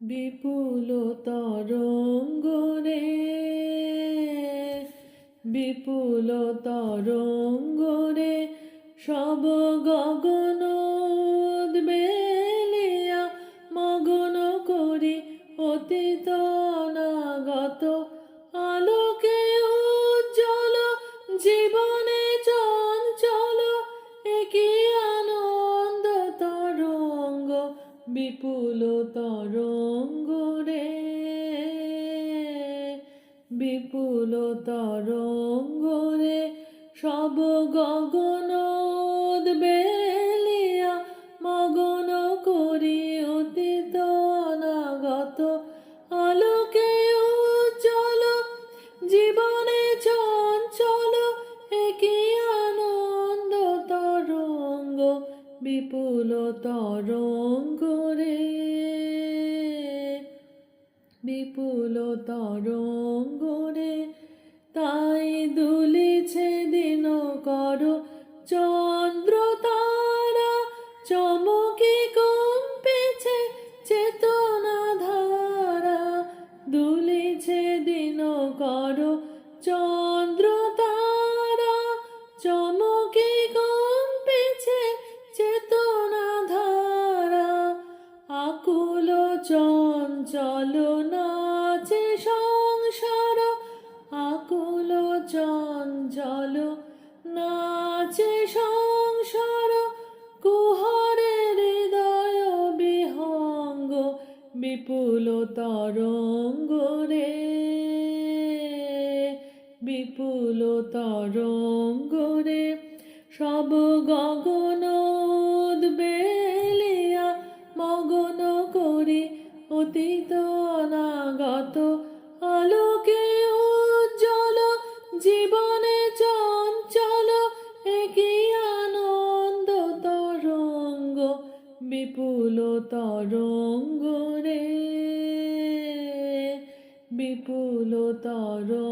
বিপুল তরঙ্গ রে বিপুল তরঙ্গ রে সব গগন উদ্বেলিয়া মগন করি অতীত অনাগত আলোকে উজ্জ্বল, জীবনে চঞ্চল, একই আনন্দ তরঙ্গ বিপুল তরঙ্গ বিপুল তরঙ্গ রে, সব গগন উদ্বেলিয়া মগন করি অতীত অনাগত। আলোকে উজ্জ্বল, জীবনে চঞ্চল, একই আনন্দ তরঙ্গ। বিপুল তরঙ্গ রে বিপুল তরঙ্গরে তাই দুলিছে দিন কর চঞ্চল নাচে সংসার, আকুল চঞ্চল নাচে সংসার, কুহরে হৃদয় বিহঙ্গ, বিপুল তরঙ্গ রে। বিপুল তরঙ্গ রে। সব গগন অনাগত আলোকে উজ্জ্বল জীবনে চঞ্চল একই আনন্দ তরঙ্গ বিপুল তরঙ্গ রে। বিপুল তরঙ্গ